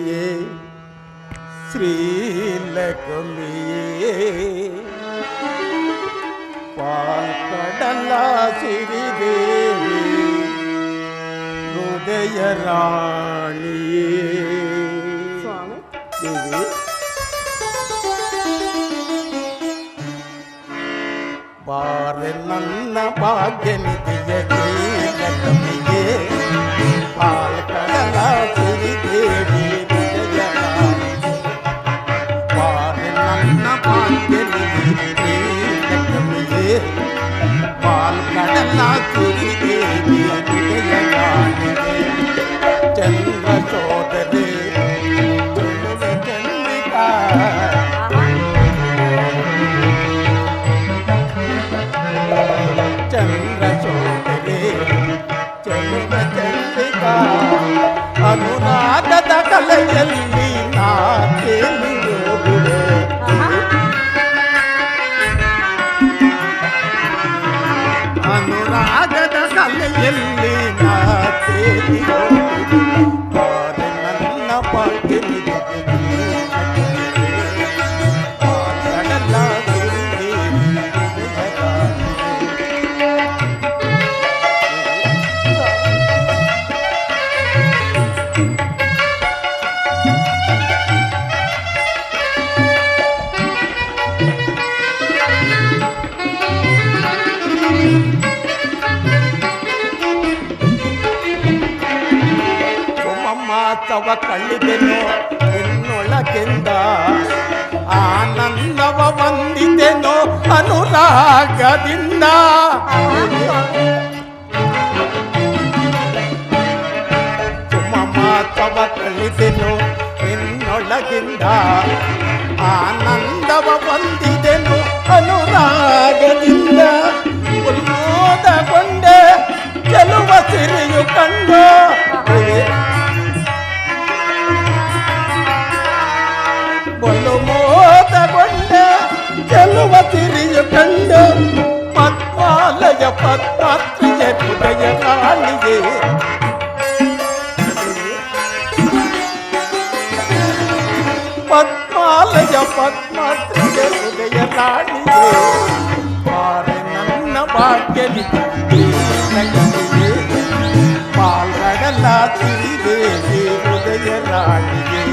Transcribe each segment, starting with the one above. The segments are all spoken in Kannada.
கொம்பியே ஸ்ரீல கொம்பியே. பாக்கடல்லா சிறிதேவி ஹுதய ராணியே சுவாமி பாரு நன்ன பாக்ய நிதிய கீழ பால் கடலா சிறிதேவி பால் கடலா ಅನುರಾಗದ ಕಲೆಯಲ್ಲಿ ನಾ ಸುಮ್ಮ ಮಾತವ ಕಳ್ಳಿದೆನು ನಿನ್ನೊಳಗಿಂದ. ಆನಂದವ ಬಂದಿದೆನು ಅನುರಾಗದಿಂದ. ಉಲ್ಲೋದಗೊಂಡೆ ಗೆಲುವ ಸಿರಿಯು ಕಂಡು. ಬಲು ಚೆಲುವ ಗೆಲುವ ಸಿರಿಯು ಕಂಡು ಪದ್ಮಾಲಯ ಪದ್ಮಾತ್ರಿಯ ಹೃದಯ ಕಾಳಿಗೆ ಪದ್ಮಾಲಯ ಪದ್ಮಾತ್ರಿಯ ಹೃದಯ ಕಾಳಿಗೆ ಬಾರೆ ನನ್ನ ಭಾಗ್ಯ ಪಾಲ್ಗಡಲ ತಿರಿದೇವಿ ಹೃದಯ ರಾಣಿಗೆ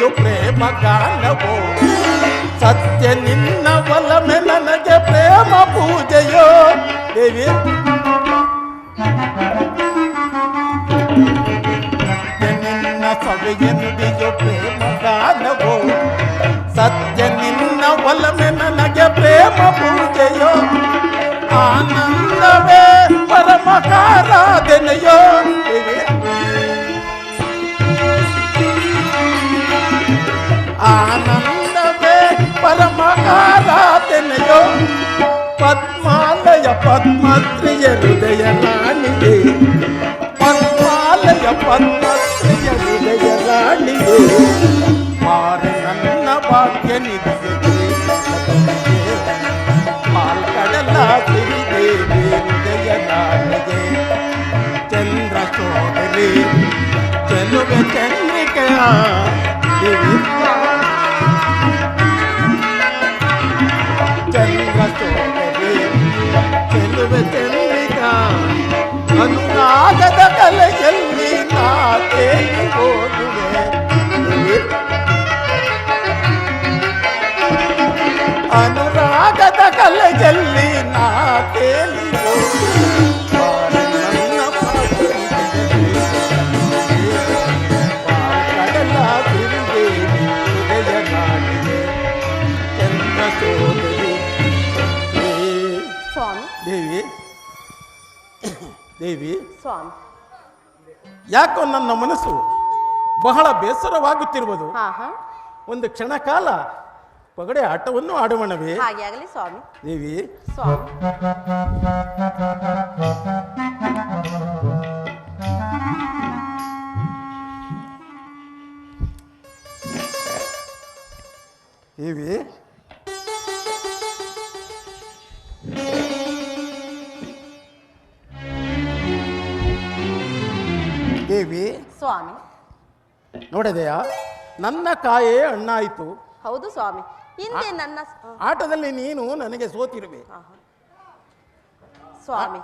ನುಡಿಯು ಪ್ರೇಮ ಗಾನವೋ ಸತ್ಯ ನಿನ್ನ ಒಲಮೆ ನನಗೆ ಪ್ರೇಮ ಪೂಜೆಯೋ ದೇವಿ ನಿತ್ಯ ನಿನ್ನ ಸವಿಯ ನುಡಿಯು ಪ್ರೇಮ ಗಾನವೋ ಸತ್ಯ ನಿನ್ನ ಒಲಮೆ ನನಗೆ ಪ್ರೇಮ ಪೂಜೆಯೋ ಆನಂದವೇ ಪರಮಕಾರಾಧನೆಯೋ పద్మత్రియ హృదయ రాణియే పద్మాలయ పద్మత్రియ హృదయ రాణియే మారనన్న భాగ్య నిధియే పాల్కడల సిరిదేవి హృదయ రాణియే చంద్ర సోదరి చలువ చంద్రిక ಅನುರಾಗದ ಕಲೆಯಲ್ಲಿ ನಾ ತೇಲಿ ಹೋಗುವೆ ದೇವಿ ಸ್ವಾಮಿ. ಯಾಕೋ ನನ್ನ ಮನಸ್ಸು ಬಹಳ ಬೇಸರವಾಗುತ್ತಿರುವುದು. ಒಂದು ಕ್ಷಣ ಕಾಲ ಪಗಡೆ ಆಟವನ್ನು ಆಡುವಣವೇ? ಹಾಗೆ ಆಗಲಿ ಸ್ವಾಮಿ. ದೇವಿ. ಸ್ವಾಮಿ. ದೇವಿ. ದೇವಿ. ಸ್ವಾಮಿ. ನೋಡಿದೆಯಾ? ನನ್ನ ಕಾಯೇ ಅಣ್ಣಾಯಿತು ಹೌದು ಸ್ವಾಮಿ. ಹಿಂದೆ ನನ್ನ ಆಟದಲ್ಲಿ ನೀನು ನನಗೆ ಸೋತಿರುವೆ. ಸ್ವಾಮಿ.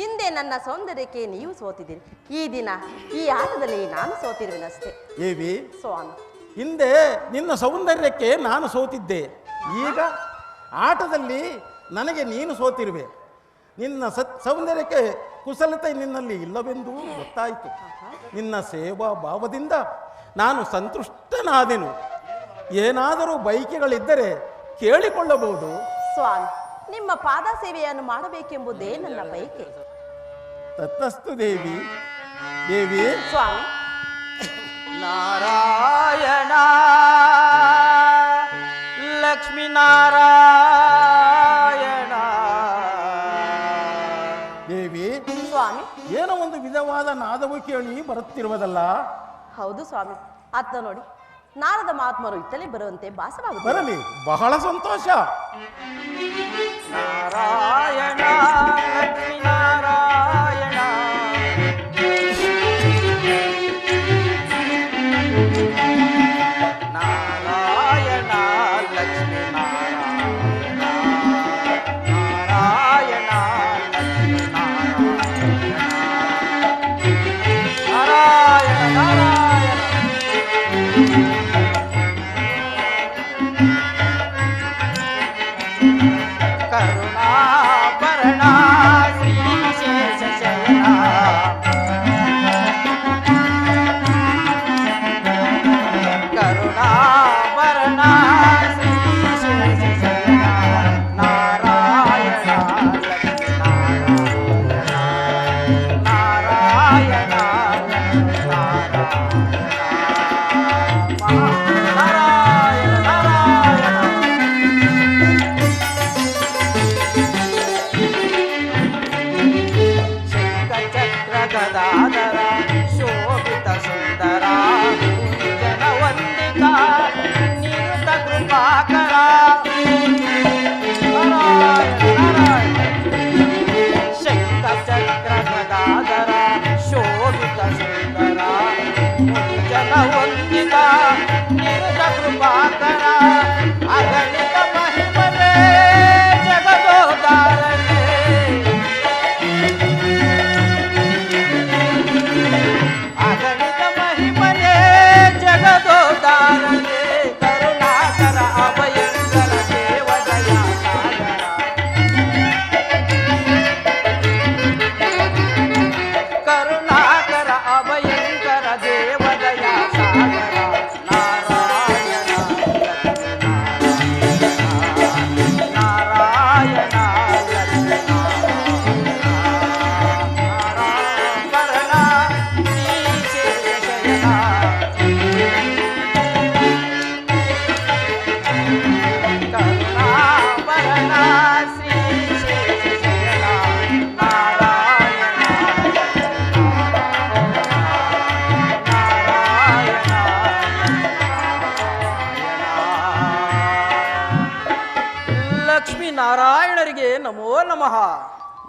ಹಿಂದೆ ನನ್ನ ಸೌಂದರ್ಯಕ್ಕೆ ನೀವು ಸೋತಿದ್ದೀರಿ. ಈ ದಿನ ಈ ಆಟದಲ್ಲಿ ನಾನು ಸೋತಿರುವೆನಷ್ಟೇ. ದೇವಿ ಸ್ವಾಮಿ. ಹಿಂದೆ ನಿನ್ನ ಸೌಂದರ್ಯಕ್ಕೆ ನಾನು ಸೋತಿದ್ದೆ. ಈಗ ಆಟದಲ್ಲಿ ನನಗೆ ನೀನು ಸೋತಿರುವೆ. ನಿನ್ನ ಸತ್ ಸೌಂದರ್ಯಕ್ಕೆ ಕುಶಲತೆ ನಿನ್ನಲ್ಲಿ ಇಲ್ಲವೆಂದು ಗೊತ್ತಾಯಿತು. ನಿನ್ನ ಸೇವಾ ಭಾವದಿಂದ ನಾನು ಸಂತುಷ್ಟನಾದೆನು. ಏನಾದರೂ ಬೈಕೆಗಳಿದ್ದರೆ ಕೇಳಿಕೊಳ್ಳಬಹುದು. ಸ್ವಾಮಿ ನಿಮ್ಮ ಪಾದ ಸೇವೆಯನ್ನು ಮಾಡಬೇಕೆಂಬುದೇ ನನ್ನ ಬಯಕೆ. ತತ್ತಸ್ತು ದೇವಿ. ದೇವಿ. ಸ್ವಾಮಿ. ನಾರಾಯಣ. ಕೇಳಿ ಬರುತ್ತಿರುವುದಲ್ಲ? ಹೌದು ಸ್ವಾಮಿ. ಅತ್ತ ನೋಡಿ ನಾರದ ಮಹಾತ್ಮರು ಇತ್ತಲೇ ಬರುವಂತೆ ಭಾಸವಾಗುತ್ತದೆ. ಬರಲಿ ಬಹಳ ಸಂತೋಷ. ನಾರಾಯಣ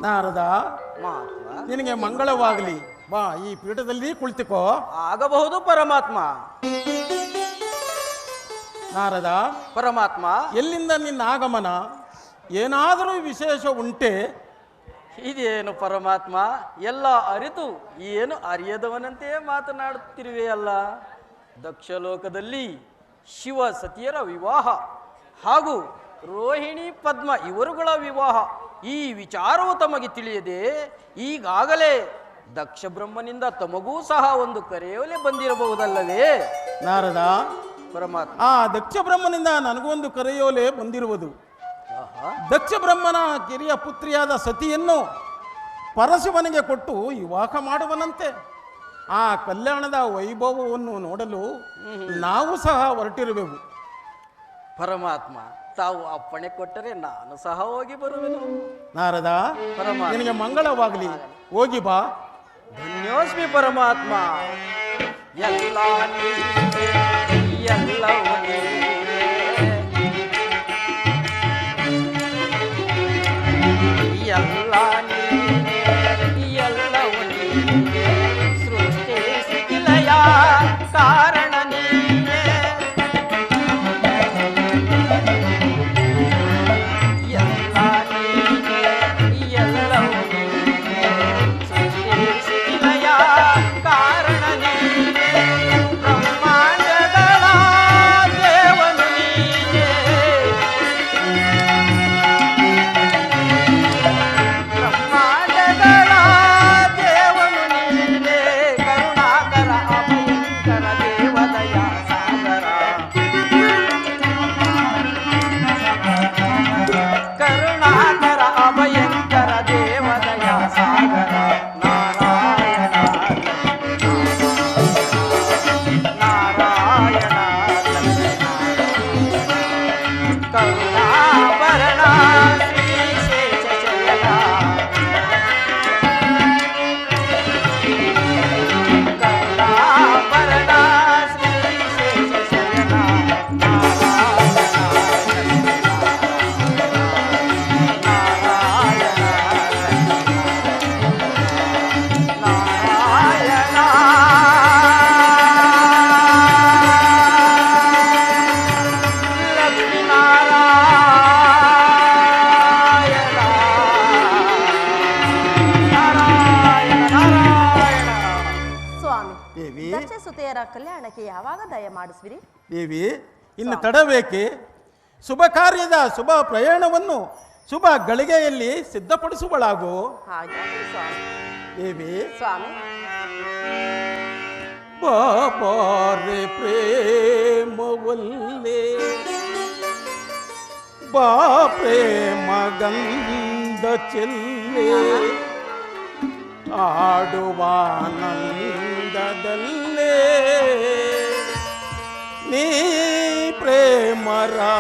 ನಾರದ ಮಾತ್ಮ ನಿನಗೆ ಮಂಗಳವಾಗಲಿ. ಬಾ ಈ ಪೀಠದಲ್ಲಿ ಕುಳಿತುಕೋ. ಆಗಬಹುದು ಪರಮಾತ್ಮ. ನಾರದ ಪರಮಾತ್ಮ. ಎಲ್ಲಿಂದ ನಿನ್ನ ಆಗಮನ? ಏನಾದರೂ ವಿಶೇಷ ಉಂಟೆ? ಇದೇನು ಪರಮಾತ್ಮ? ಎಲ್ಲ ಅರಿತು. ಏನು ಅರಿಯದವನಂತೆಯೇ ಮಾತನಾಡುತ್ತಿರುವೆಯಲ್ಲ. ದಕ್ಷಲೋಕದಲ್ಲಿ ಶಿವ ಸತಿಯರ ವಿವಾಹ ಹಾಗೂ ರೋಹಿಣಿ ಪದ್ಮ ಇವರುಗಳ ವಿವಾಹ. ಈ ವಿಚಾರವು ತಮಗೆ ತಿಳಿಯದೆ ಈಗಾಗಲೇ ದಕ್ಷ ಬ್ರಹ್ಮನಿಂದ ತಮಗೂ ಸಹ ಒಂದು ಕರೆಯೋಲೆ ಬಂದಿರಬಹುದಲ್ಲವೇ? ನಾರದ ಪರಮಾತ್ಮ. ಆ ದಕ್ಷ ಬ್ರಹ್ಮನಿಂದ ಒಂದು ಕರೆಯೋಲೆ ಬಂದಿರುವುದು. ದಕ್ಷ ಬ್ರಹ್ಮನ ಕಿರಿಯ ಪುತ್ರಿಯಾದ ಸತಿಯನ್ನು ಪರಶಿವನಿಗೆ ಕೊಟ್ಟು ವಿವಾಹ ಮಾಡುವನಂತೆ. ಆ ಕಲ್ಯಾಣದ ವೈಭವವನ್ನು ನೋಡಲು ನಾವು ಸಹ ಹೊರಟಿರಬೇಕು ಪರಮಾತ್ಮ ತಾವು ಅಪ್ಪಣೆ ಕೊಟ್ಟರೆ ನಾನು ಸಹ ಹೋಗಿ ಬರುವೆನು. ನಾರದ ನಿನಗೆ ಮಂಗಳವಾಗಲಿ. ಹೋಗಿ ಬಾ. ಧನ್ಯೋಸ್ಮಿ ಪರಮಾತ್ಮ. ಎಲ್ಲ ಎಲ್ಲವೂ ಸುತೆಯರ ಕಲ್ಯಾಣಕ್ಕೆ ಯಾವಾಗ ದಯ ಮಾಡಿಸುವಿರಿ? ದೇವಿ ಇನ್ನು ತಡಬೇಕೆ? ಶುಭ ಕಾರ್ಯದ ಶುಭ ಪ್ರಯಾಣವನ್ನು ಶುಭ ಗಳಿಗೆಯಲ್ಲಿ ಸಿದ್ಧಪಡಿಸುವಳಾಗು. ಹಾಗೆ ಸ್ವಾಮಿ. ದೇವಿ. ಸ್ವಾಮಿ. ಬಾಬಾರೆ ಪ್ರೇಮವಲ್ಲೇ. ಬಾ ಪ್ರೇಮ ಗಂಧ ಚೆಲ್ಲೆ ಆಡುವಾನಂದದಲ್ಲೇ నీ ప్రేమరా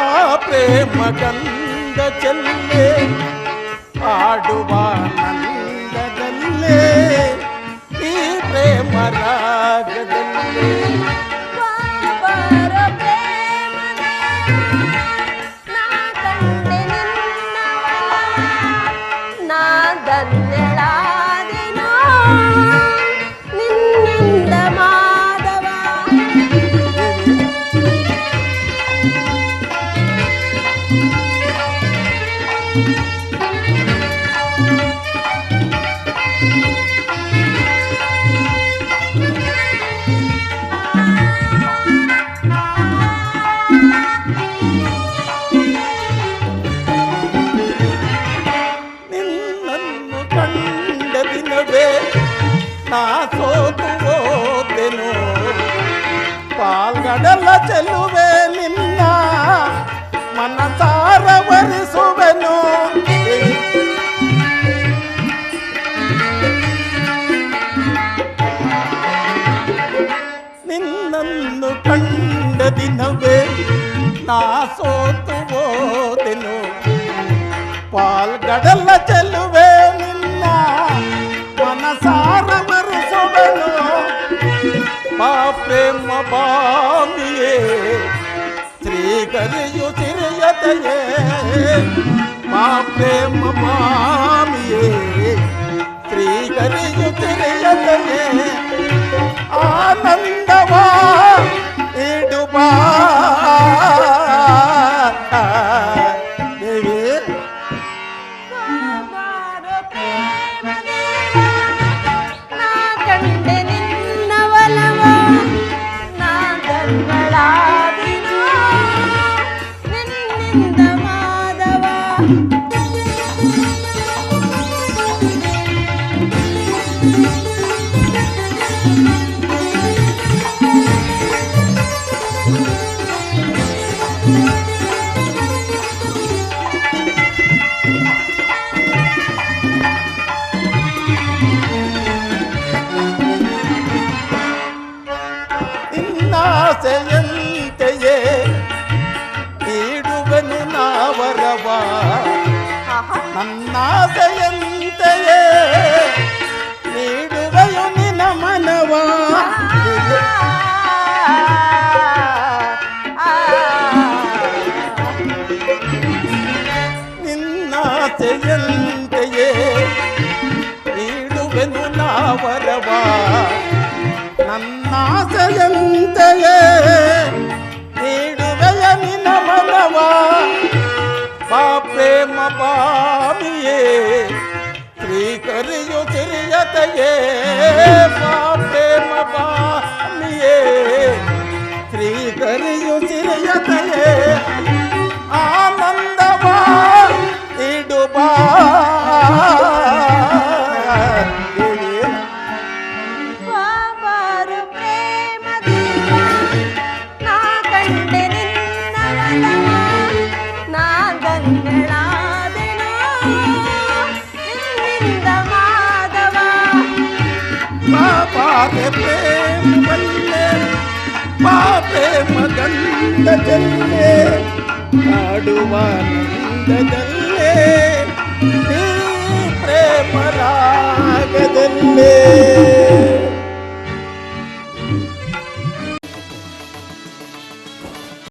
దేవా ప్రేమ గంద చెల్లే ఆడువా నందగల్లే ఈ ప్రేమ రాగదల్లే ಪ್ರೇಮ ಬಾಮಿಯೇ ಶ್ರೀಗರಿಯು ಸಿರಿಯತೆಯೇ ಮಾ ಪ್ರೇಮ ಬಾಮಿಯೇ ಶ್ರೀಗರಿಯು ಸಿರಿಯತೆಯೇ ಆನಂದವಾ ಇಡುಬಾ ಮಾಧವ ಕಥೆಯೇ पापे प्रेम बल्ले पापे मगंददल्ले ಆಡುವಾನಂದದಲ್ಲೇ ಪ್ರೇಮರಾಗದಲ್ಲೇ